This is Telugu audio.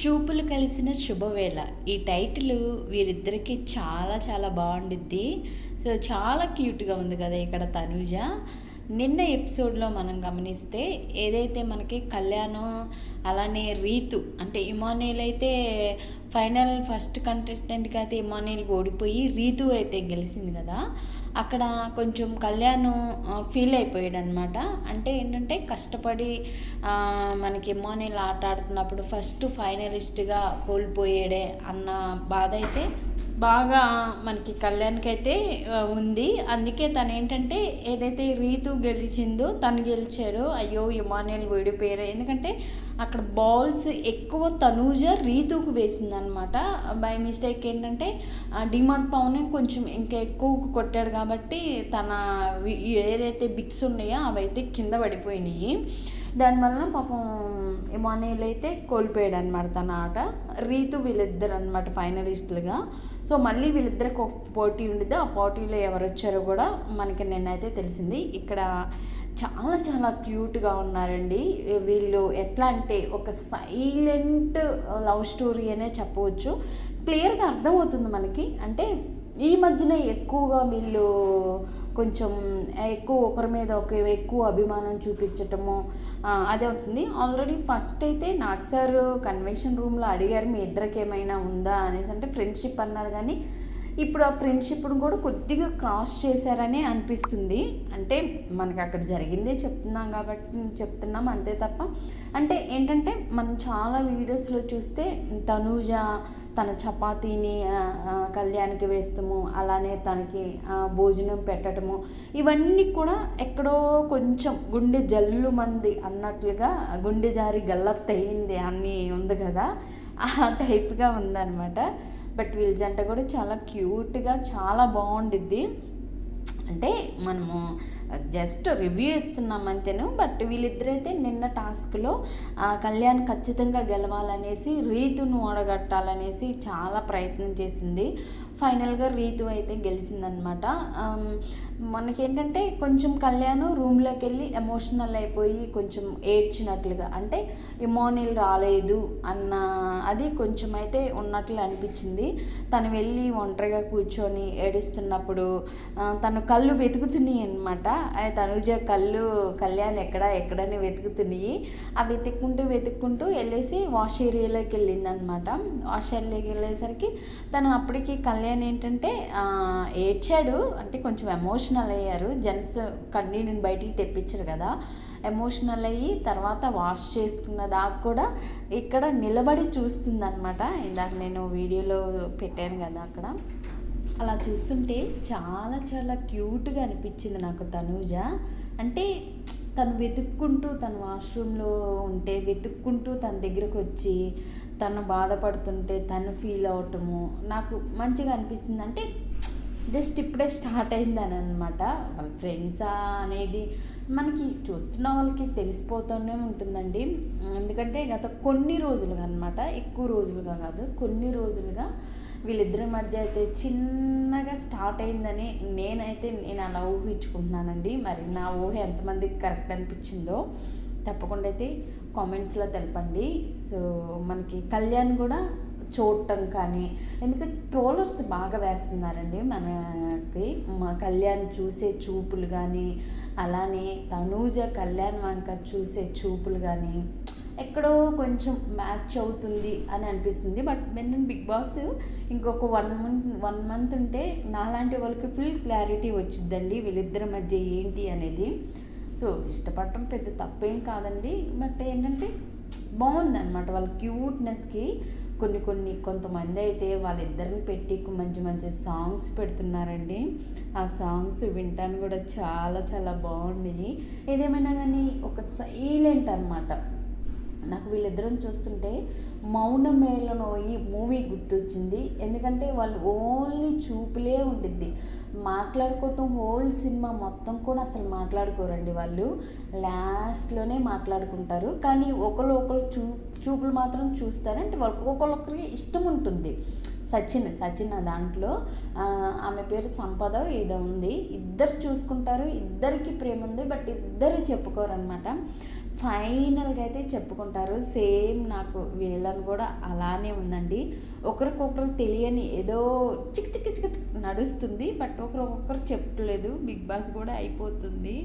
చూపులు కలిసిన శుభవేళ. ఈ టైటిల్ వీరిద్దరికి చాలా చాలా బాగుండిద్ది. సో చాలా క్యూట్గా ఉంది కదా ఇక్కడ తనుజ. నిన్న ఎపిసోడ్లో మనం గమనిస్తే ఏదైతే మనకి కళ్యాణం అలానే రీతు అంటే ఇమానుయల్ అయితే ఫైనల్ ఫస్ట్ కంటెస్టెంట్కి అయితే ఇమానుయల్ ఓడిపోయి రీతు అయితే గెలిచింది కదా అక్కడ కొంచెం కళ్యాణ్ ఫీల్ అయిపోయాడు అనమాట అంటే ఏంటంటే కష్టపడి మనకి ఇమానుయల్ ఆట ఆడుతున్నప్పుడు ఫస్ట్ ఫైనలిస్ట్గా కోల్పోయాడే అన్న బాధ అయితే బాగా మనకి కళ్యాణ్కి అయితే ఉంది. అందుకే తను ఏంటంటే ఏదైతే రీతు గెలిచిందో తను గెలిచాడో అయ్యో ఇమానుయల్ ఓడిపోయారు ఎందుకంటే అక్కడ బాల్స్ ఎక్కువ తనూజ రీతుకు వేసిందనమాట బై మిస్టేక్ ఏంటంటే డిమాండ్ పవన్ కొంచెం ఇంకా ఎక్కువ కొట్టాడు కాబట్టి తన ఏదైతే బిక్స్ ఉన్నాయో అవైతే కింద పడిపోయినాయి. దానివల్ల పాపం ఇమానుయల్ అయితే కోల్పోయాడు అనమాట తన ఆట. రీతు వీళ్ళిద్దరు అనమాట ఫైనలిస్టులుగా. సో మళ్ళీ వీళ్ళిద్దరికి ఒక పోటీ ఉండిద్ది. ఆ పోటీలో ఎవరు వచ్చారో కూడా మనకి నిన్నైతే తెలిసింది. ఇక్కడ చాలా చాలా క్యూట్గా ఉన్నారండి. వీళ్ళు ఎట్లా అంటే ఒక సైలెంట్ లవ్ స్టోరీ అనే చెప్పవచ్చు. క్లియర్గా అర్థమవుతుంది మనకి. అంటే ఈ మధ్యన ఎక్కువగా వీళ్ళు కొంచెం ఎక్కువ ఒకరి మీద ఒక ఎక్కువ అభిమానం చూపించటము అదే అవుతుంది. ఆల్రెడీ ఫస్ట్ అయితే నాగ్ సార్ కన్వెన్షన్ రూమ్లో అడిగారు మీ ఇద్దరికి ఏమైనా ఉందా అనేసి. అంటే ఫ్రెండ్షిప్ అన్నారు కానీ ఇప్పుడు ఆ ఫ్రెండ్షిప్ను కూడా కొద్దిగా క్రాస్ చేశారనే అనిపిస్తుంది. అంటే మనకి అక్కడ జరిగిందే చెప్తున్నాం కాబట్టి చెప్తున్నాం అంతే తప్ప అంటే ఏంటంటే మనం చాలా వీడియోస్లో చూస్తే తనూజ తన చపాతీని కళ్యాణికి వేస్తాము అలానే తనకి భోజనం పెట్టడము ఇవన్నీ కూడా ఎక్కడో కొంచెం గుండె జల్లు మంది అన్నట్లుగా గుండె జారి గల్లత్తయింది అన్నీ ఉంది కదా ఆ టైప్గా ఉందన్నమాట. బట్ వీళ్ళ జంట కూడా చాలా క్యూట్గా చాలా బాగుండిద్ది. అంటే మనము జస్ట్ రివ్యూ ఇస్తున్నాం అంతేను బట్ వీళ్ళిద్దరైతే నిన్న టాస్క్లో ఆ, కళ్యాణ్ ఖచ్చితంగా గెలవాలనేసి రీతును ఓడగట్టాలనేసి చాలా ప్రయత్నం చేసింది. ఫైనల్గా రీతు అయితే గెలిచిందనమాట మనకేంటంటే కొంచెం కళ్యాణ్ రూమ్లోకి వెళ్ళి ఎమోషనల్ అయిపోయి కొంచెం ఏడ్చినట్లుగా అంటే ఇమోనిల్ రాలేదు అన్న అది కొంచెం అయితే ఉన్నట్లు అనిపించింది. తను వెళ్ళి ఒంటరిగా కూర్చొని ఏడుస్తున్నప్పుడు తను కళ్ళు వెతుకుతున్నాయి అనమాట తనుజ కళ్ళు కళ్యాణ్ ఎక్కడ ఎక్కడని వెతుకుతున్నాయి. ఆ వెతుక్కుంటూ వెతుక్కుంటూ వెళ్ళేసి వాష్ ఏరియాలోకి వెళ్ళింది అనమాట వాష్ ఏరియాలోకి వెళ్ళేసరికి తను అప్పటికి కళ్యాణ్ ఏంటంటే ఏడ్చాడు. అంటే కొంచెం ఎమోషనల్ అయ్యారు. జెంట్స్ కన్నీటిని బయటికి తెప్పించారు కదా. ఎమోషనల్ అయ్యి తర్వాత వాష్ చేసుకున్న దాకా కూడా ఇక్కడ నిలబడి చూస్తుందన్నమాట ఇందాక నేను వీడియోలో పెట్టాను కదా అక్కడ. అలా చూస్తుంటే చాలా చాలా క్యూట్గా అనిపించింది నాకు తనూజ. అంటే తను వెతుక్కుంటూ తను వాష్రూమ్లో ఉంటే వెతుక్కుంటూ తన దగ్గరకు వచ్చి తను బాధపడుతుంటే తను ఫీల్ అవటము నాకు మంచిగా అనిపించింది. అంటే జస్ట్ ఇప్పుడే స్టార్ట్ అయిందని అనమాట వాళ్ళ ఫ్రెండ్సా అనేది మనకి చూస్తున్న వాళ్ళకి తెలిసిపోతూనే ఉంటుందండి. ఎందుకంటే గత కొన్ని రోజులుగా అనమాట ఎక్కువ రోజులుగా కాదు కొన్ని రోజులుగా వీళ్ళిద్దరి మధ్య అయితే చిన్నగా స్టార్ట్ అయిందని నేనైతే నేను అలా ఊహించుకుంటున్నానండి. మరి నా ఊహ ఎంతమందికి కరెక్ట్ అనిపించిందో తప్పకుండా అయితే కామెంట్స్లో తెలపండి. సో మనకి కళ్యాణ్ కూడా చూడటం కానీ ఎందుకంటే ట్రోలర్స్ బాగా వేస్తున్నారండి మనకి. మా కళ్యాణ్ చూసే చూపులు కానీ అలానే తనూజ కళ్యాణ్ వంక చూసే చూపులు కానీ ఎక్కడో కొంచెం మ్యాచ్ అవుతుంది అని అనిపిస్తుంది. బట్ నేను బిగ్ బాస్ ఇంకొక వన్ మంత్ వన్ మంత్ ఉంటే నాలాంటి వాళ్ళకి ఫుల్ క్లారిటీ వచ్చిద్దండి వీళ్ళిద్దరి మధ్య ఏంటి అనేది. సో ఇష్టపడటం పెద్ద తప్పేం కాదండి. బట్ ఏంటంటే బాగుంది అనమాట వాళ్ళ క్యూట్నెస్కి కొన్ని కొన్ని కొంతమంది అయితే వాళ్ళిద్దరిని పెట్టి మంచి మంచి సాంగ్స్ పెడుతున్నారండి. ఆ సాంగ్స్ వింటాను కూడా చాలా చాలా బాగుంది ఏదేమైనా కానీ ఒక సైలెంట్ అనమాట నాకు వీళ్ళిద్దరం చూస్తుంటే మౌనమేళను ఈ మూవీ గుర్తొచ్చింది. ఎందుకంటే వాళ్ళు ఓన్లీ చూపులే ఉంటుంది మాట్లాడుకోవటం హోల్ సినిమా మొత్తం కూడా అసలు మాట్లాడుకోరండి వాళ్ళు. లాస్ట్లోనే మాట్లాడుకుంటారు. కానీ ఒకరు ఒకరు చూ చూపులు మాత్రం చూస్తారు అంటే వాళ్ళకి ఒకరికొకరికి ఇష్టం ఉంటుంది. సచిన్ సచిన్ దాంట్లో. ఆమె పేరు సంపద ఏదో ఉంది. ఇద్దరు చూసుకుంటారు. ఇద్దరికి ప్రేమ ఉంది బట్ ఇద్దరు చెప్పుకోరు అనమాట ఫైనల్గా అయితే చెప్పుకుంటారు. సేమ్ నాకు వీళ్ళని కూడా అలానే ఉందండి. ఒకరికొకరు తెలియని ఏదో చిక్ చిక్ చిక్ నడుస్తుంది. బట్ ఒకరికొకరు చెప్పలేదు బిగ్ బాస్ కూడా అయిపోతుంది.